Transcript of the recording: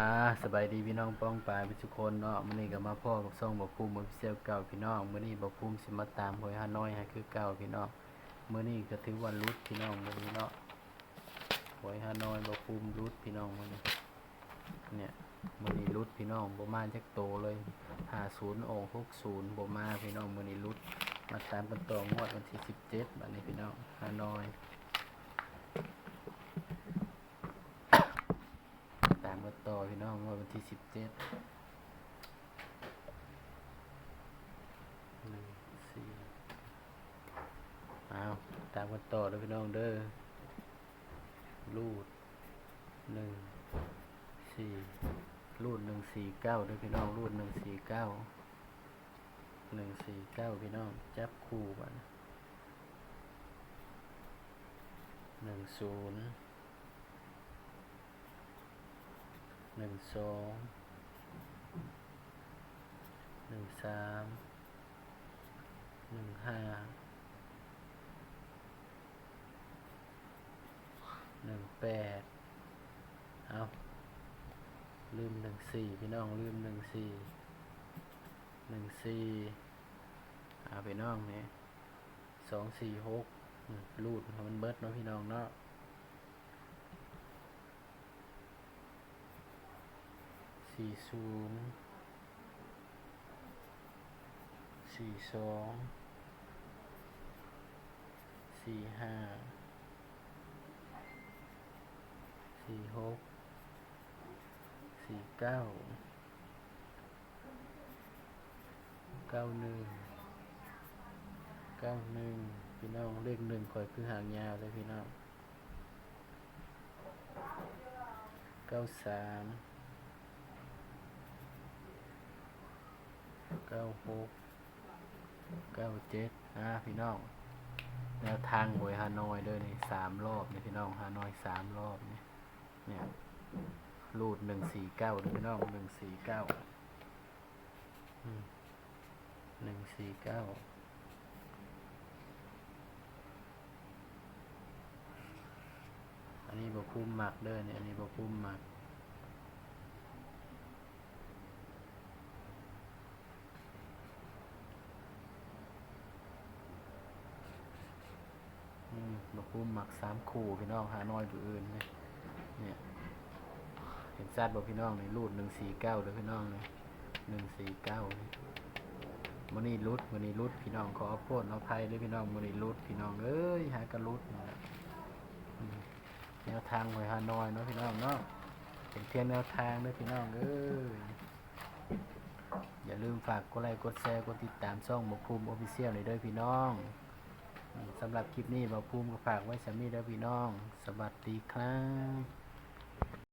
อ่าสบายดีพี่น้องป้องปลายทุกคนเนาะมื้อนี้ก็มาพ่อกับซ่องบ่ภูมิออฟฟิเชียลเก่าพี่น้องมื้อนี้บ่ภูมิสิมาตามหวยฮานอยให้คือเก่าพี่น้องมื้อนี้ก็ถือว่ารุดพี่น้องมื้อนี้เนาะหวยฮานอยบ่ภูมิรุดพี่น้องมื้อนี้เนี่ยมื้อนี้รุดพี่น้องบ่มาจักโตเลย50ออก60บ่มาพี่น้องมื้อนี้รุดมาตามกันต่องวดวันที่17บัดนี้พี่น้องฮานอย ต่อพี่น้องว่าวันที่สิบเจ็ดหนึ่งสี่เอาตามกันต่อเด้อพี่น้องเด้อรูดหนึ่งสี่รูดหนึ่งสี่เก้าเด้อพี่น้องรูดหนึ่งสี่เก้าหนึ่งสี่เก้าพี่น้อง จับคู่ก่อนหนึ่งศูนย์ หนึ่งสองหนึ่งสามหนึ่งห้าหนึ่งแปดเอาลืมหนึ่งสี่พี่น้องลืมหนึ่งสี่หนึ่งสี่เอาพี่น้องเนี่ยสองสี่หกรูดมันเบิดเนาะพี่น้องเนาะ สี่ศูนย์สี่สองสี่ห้าสี่หกสี่เก้าเก้าหนึ่งเก้าหนึ่งพี่น้องเลขหนึ่งคอยคือหางยาวเลยพี่น้องเก้าสาม เก้าหกเก้าเจ็ดอ่าพี่น้อง แนวทางหวยฮานอยเด้อนี่สามรอบนี่พี่น้องฮานอยสามรอบนี่เนี่ยรูดหนึ่งสี่เก้าเด้อพี่น้องหนึ่งสี่เก้าหนึ่งสี่เก้าอันนี้บอคุ้มหมักเด้อเนี่ยอันนี้บอคุ้มหมัก อืม บักพุ่มหมักสามคู่พี่น้องหาน้อยอยู่อื่นเนี่ยเนี่ยเห็นซัดบอกพี่น้องในรูดหนึ่งสี่เก้าเด้อพี่น้องเลยหนึ่งสี่เก้ามันนี่รุดมันนี่รุดพี่น้องขอโทษเอาภัยด้วยพี่น้องมันนี่รุดพี่น้องเอ้ยหากระรุดนี่แหละแนวทางไว้หานอยเนาะพี่น้องเนาะเป็นเพียงแนวทางเด้อพี่น้องเอ้ยอย่าลืมฝากกดไลค์กดแชร์กดติดตามช่องบกภูมิออฟฟิเชียลเลยด้อพี่น้อง สำหรับคลิปนี้บ่าวภูมิก็ฝากไว้สามีและพี่น้อง สวัสดีครับ